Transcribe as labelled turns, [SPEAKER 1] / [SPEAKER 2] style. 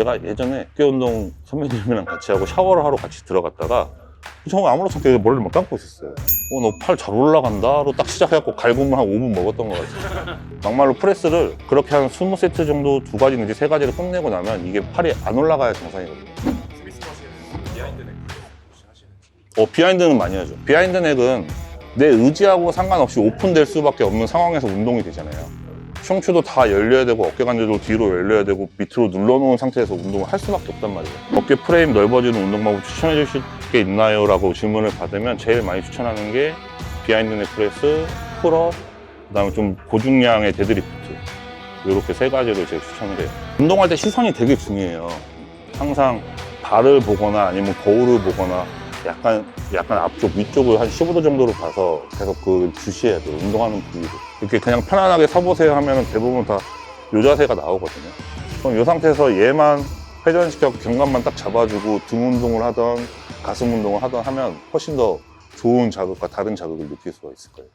[SPEAKER 1] 제가 예전에 어깨 운동 선배님이랑 같이 하고 샤워를 하러 같이 들어갔다가 정말 아무렇지 않게 머리를 막 감고 있었어요. 어, 너 팔 잘 올라간다로 딱 시작해갖고 갈굼을 한 5분 먹었던 것 같아요. 막말로 프레스를 그렇게 한 20세트 정도 두 가지 내지 세 가지를 끝내고 나면 이게 팔이 안 올라가야 정상이거든요. 어, 비하인드는 많이 하죠. 비하인드 넥은 내 의지하고 상관없이 오픈될 수밖에 없는 상황에서 운동이 되잖아요. 흉추도 다 열려야 되고 어깨 관절도 뒤로 열려야 되고 밑으로 눌러놓은 상태에서 운동을 할 수밖에 없단 말이에요. 어깨 프레임 넓어지는 운동 방법 추천해 주실 게 있나요? 라고 질문을 받으면 제일 많이 추천하는 게 비하인드 넥 프레스, 풀업, 그 다음에 좀 고중량의 데드리프트 이렇게 세 가지를 제가 추천을 해요. 운동할 때 시선이 되게 중요해요. 항상 발을 보거나 아니면 거울을 보거나 약간 약간 앞쪽 위쪽을 한 15도 정도로 봐서 계속 그 주시해야 돼요. 운동하는 부위를 이렇게 그냥 편안하게 서보세요 하면 대부분 다 요 자세가 나오거든요. 그럼 이 상태에서 얘만 회전시켜 견갑만 딱 잡아주고 등 운동을 하던 가슴 운동을 하던 하면 훨씬 더 좋은 자극과 다른 자극을 느낄 수가 있을 거예요.